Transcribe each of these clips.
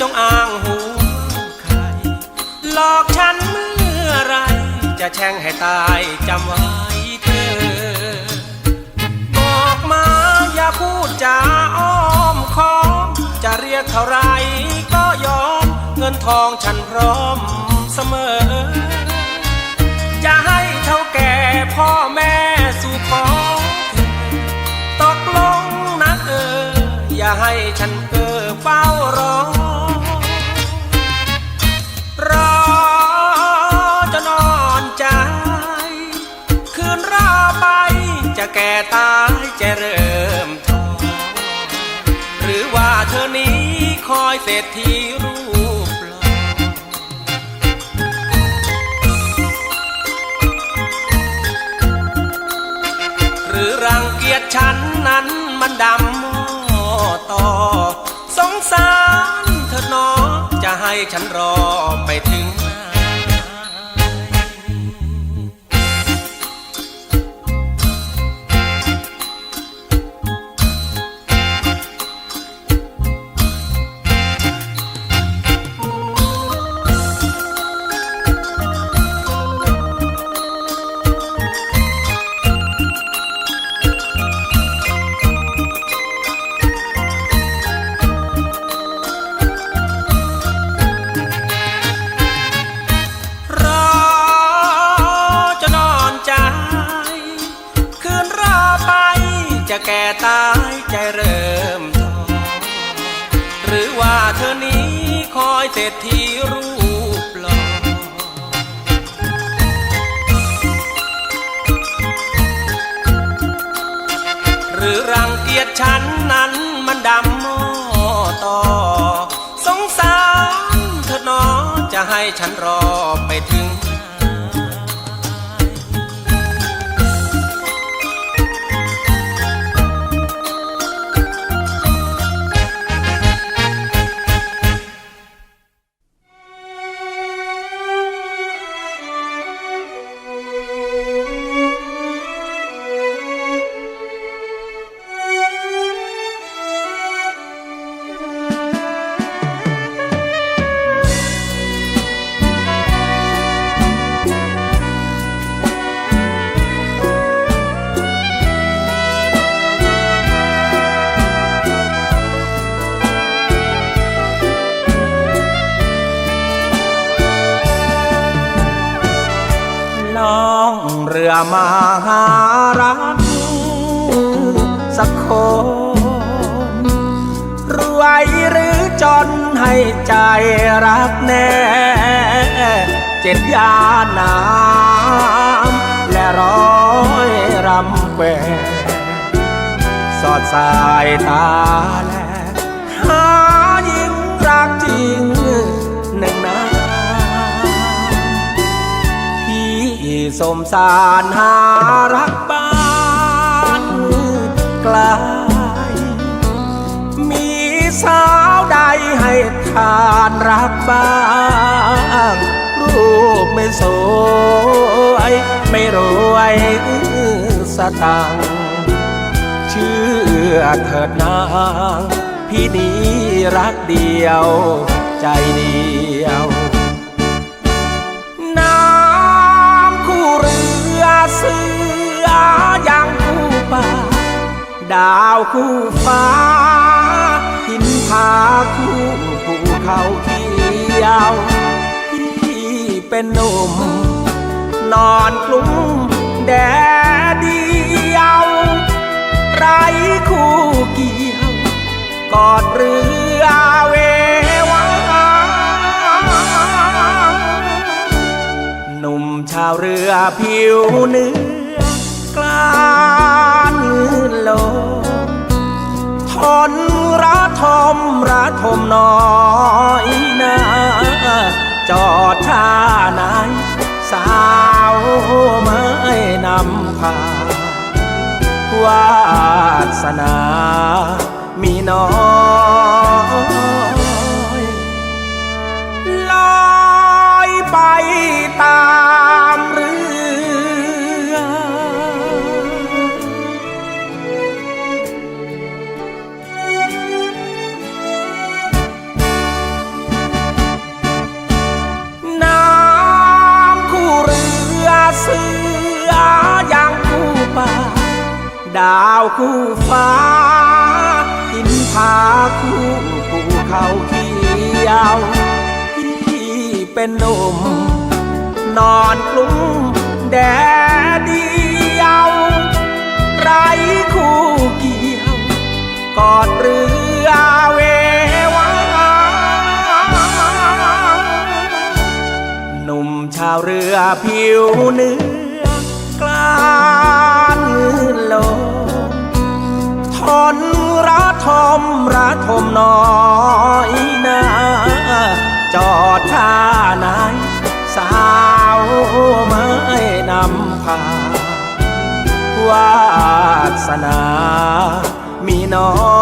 จงอ่างหูใคร หลอกฉันเมื่อไร จะแช่งให้ตายจำไว้เธอ บอกมาอย่าพูดจาอ้อมค้อม จะเรียกเท่าไรก็ยอม เงินทองฉันพร้อมเสมอจะให้เท่าแก่พ่อแม่สู่ขอเธอตกลงนะเออ อย่าให้ฉันเออเฝ้ารอ เริ่มท้อหรือว่าเธอนี้คอยเศรษฐีรูปหล่อหรือรังเกียจฉันนั้นมันดำมอต่อ สงสารเธอหนอจะให้ฉันรอไปถึง ดำหม้อต่อ สงสารเธอหนอจะให้ฉันรอไปถึง เรือมาหารักสักคน รวยหรือจนให้ใจรักแน่ เจ็ดยาน้ำและร้อยรำแควสอดสายตาแล สมสารหารักบ้านไกลมีสาวใดให้ทานรักบ้างรูปไม่สวยไม่รวยสตังเชื่อเถิดนางพี่นี้รักเดียวใจเดียว อยังคู่ป่า ดาวคู่ฟ้า หินผาคู่ภูเขาเขียวที่เป็นหนุ่ม นอนกลุ้มแดดเดียว ไรคู่เกี่ยว กอดเรือเววาหนุ่มชาวเรือผิวเนื้อานโลทนระทมระทมน้อยนาจอดท่าไหนสาวไม่นำพาวาสนามีน้อย คู่ฟ้าหินผาคู่ภูเขาเขียวที่เป็นลมนอนคลุ้มแดดเดียวไรคู่เกี่ยว กอดเรือเววาหนุ่มชาวเรือผิวเนื้อกลานลง คนระทมระทมน้อยนาจอดท่าไหนสาวไม่นำพาวาสนามีน้อย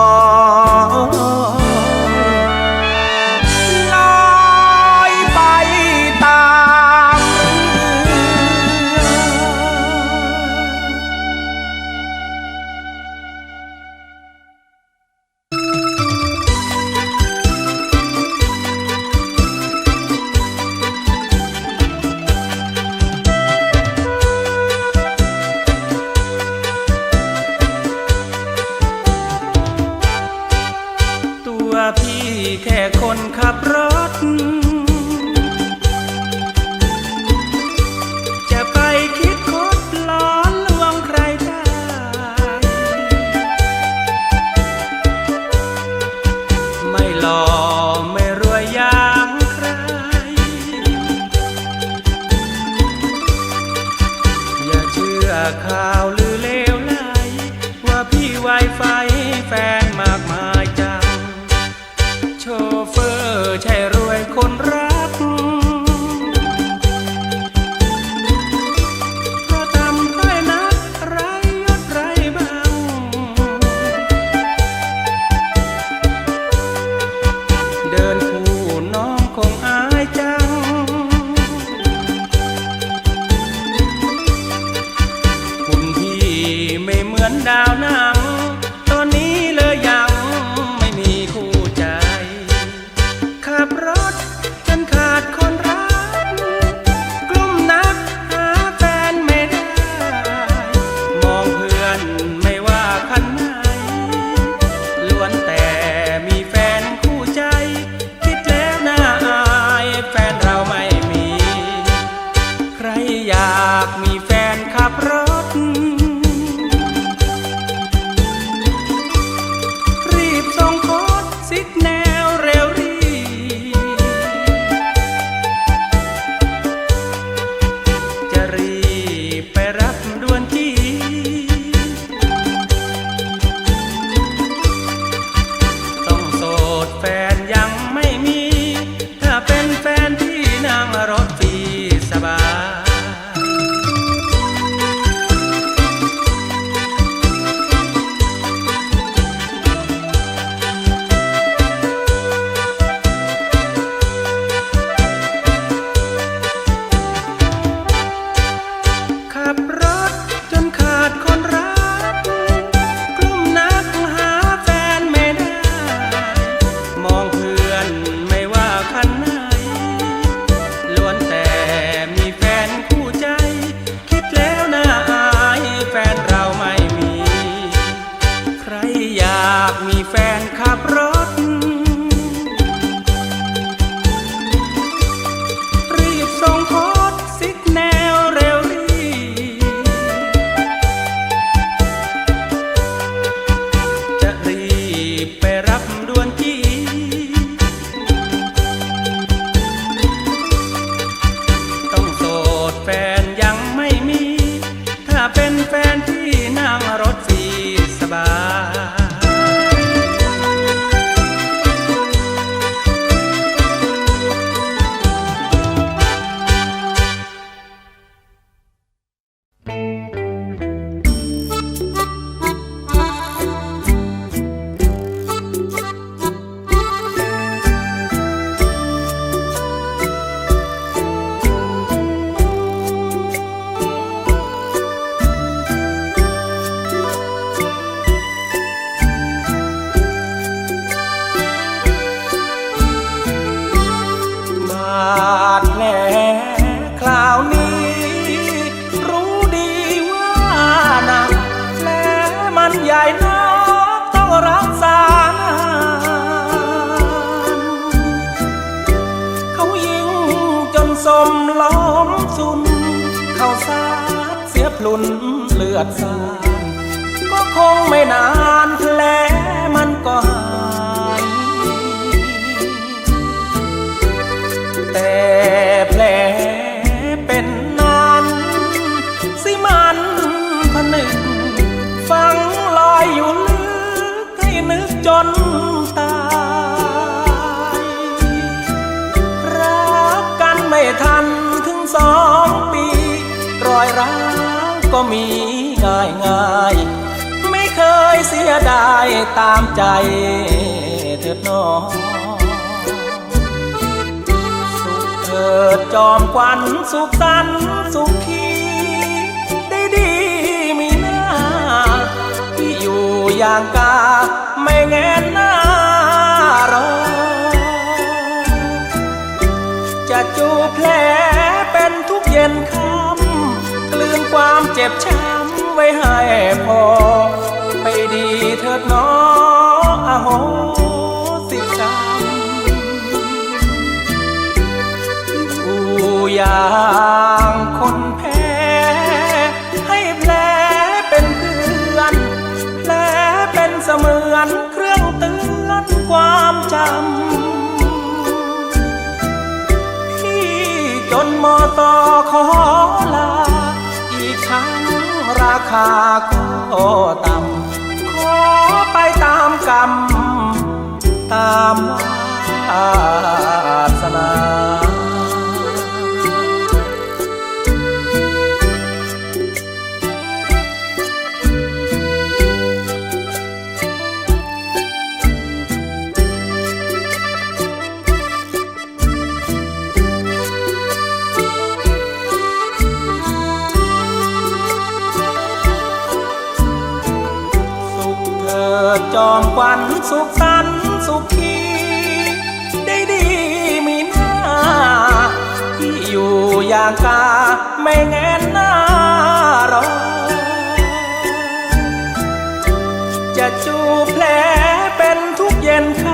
Muchas gracias. มีง่ายง่ายไม่เคยเสียดายตามใจเถิดน้องสุขเถิดจอมควันสุขสันสุขขีได้ดีมีหน้าที่อยู่อย่างกาไม่แงนหน้า ว้ให้พอ ไปดีเถิดน้ออโหสิกรรมผู้อย่างคนแพ้ ให้แผลเป็นเพื่อน แผลเป็นเสมือนเครื่องเตือนความจำ ที่จนมอตอขอ คาก็ต่ำ วันสุขสันสุขีได้ดีมีหน้า ที่อยู่อย่างกาไม่แงนหน้ารอจะจูบแผลเป็นทุกเย็นค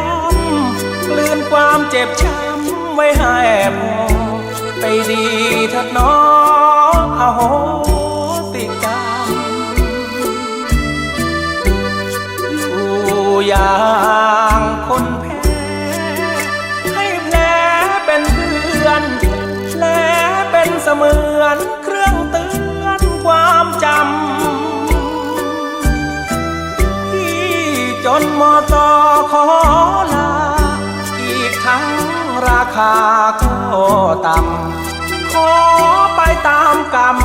ำกลืนความเจ็บช้ำไว้ให้พอไปดีเถิดน้องอโห คาก็ต่ำขอไปตามกรรม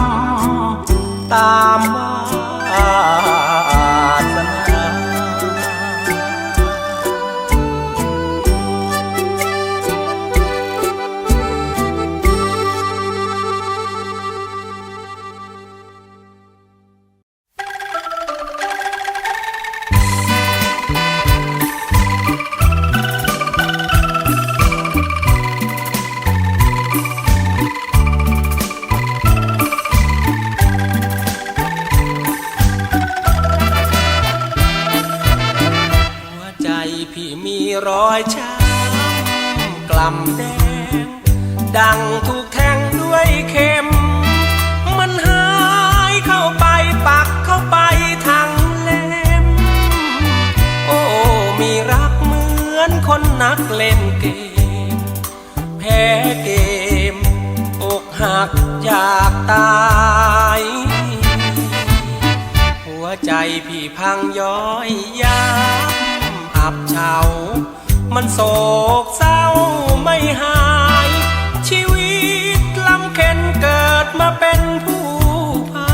ตามวา แดง ดังถูกแทงด้วยเข็ม มันหายเข้าไปปักเข้าไปทางเล็มโอ้ มีรักเหมือนคนนักเล่นเกม แพ้เกม อกหักอยากตายหัวใจพี่พังย้อยยามอับเฉา มันโศกเศร้าไม่หาย ชีวิตลำเค็นเกิดมาเป็นผู้พา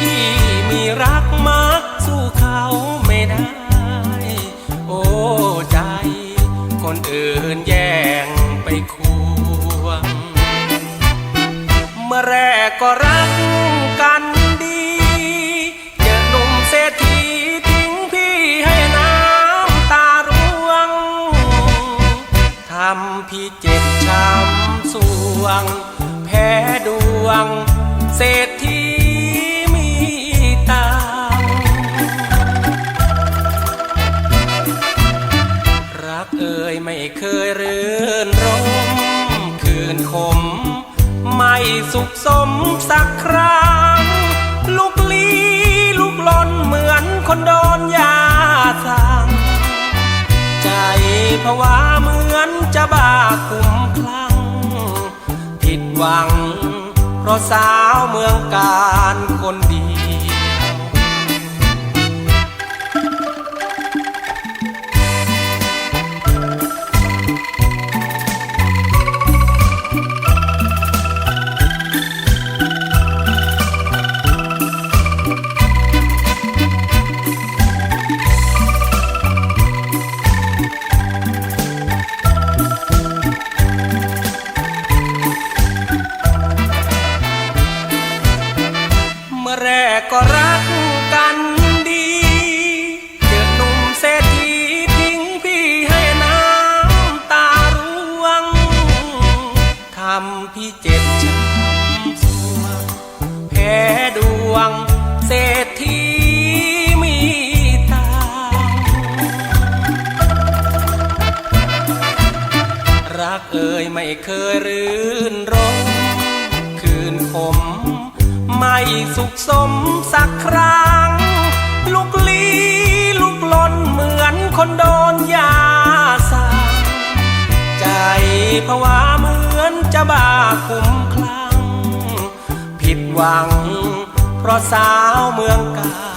พี่มีรักมากสู้เขาไม่ได้ โอ้ใจ คนอื่นแย่ เพราะสาวเมืองการ มื่อแรกก็รักกันดี เจอหนุ่มเศรษฐีทิ้งพี่ให้น้ำตาร่วง ทำพี่เจ็บช้ำสวงแพ้ดวงเศรษฐีมีตังรักเอ่ยไม่เคยรื่นรม ไม่สุขสมสักครั้ง ลุกลี้ลุกลนเหมือนคนโดนยาสั่งใจภาวะเหมือนจะบ้าคุ้มคลั่งผิดหวัง เพราะสาวเมืองกา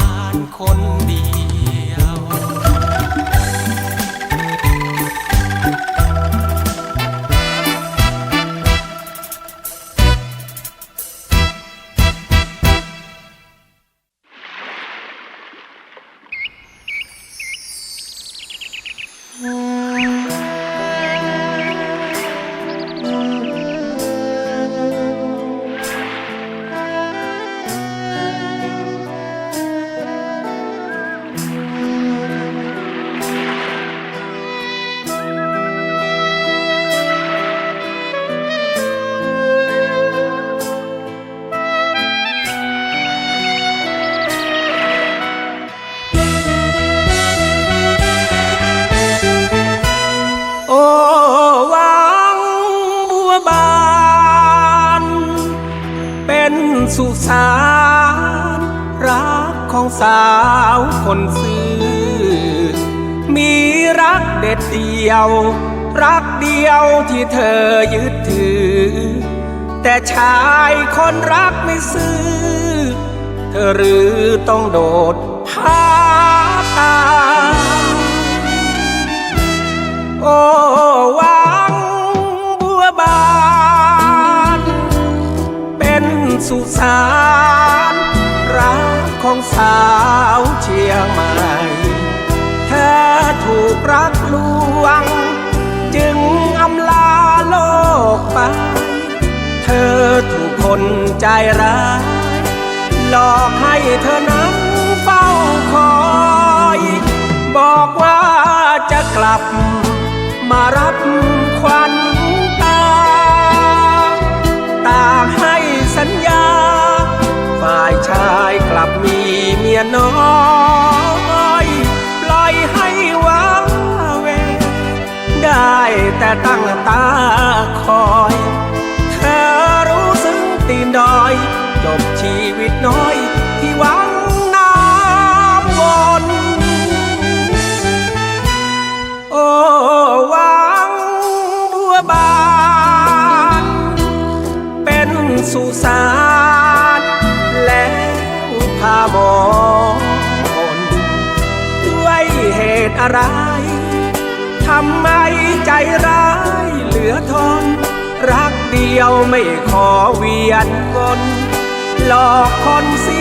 สาวคนซื่อมีรักเด็ดเดียว รักเดียวที่เธอยึดถือ แต่ชายคนรักไม่ซื่อเธอหรือต้องโดดพาตา โอ้วังบัวบาน เป็นสุสาน ของสาวเชียงใหม่เธอถูกรักลวง จึงอำลาโลกไป เธอถูกคนใจร้ายหลอกให้เธอนั้นเฝ้าคอย บอกว่าจะกลับมารับควัน ชายกลับมีเมียน้อย ยวไม่ขอเวียนวนหลอกคนเสีย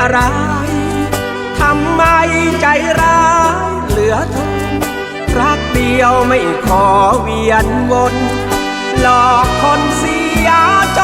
อะไร ทำไมใจร้ายเหลือทนรักเดียวไม่ขอเวียนวน หลอกคนเสียจ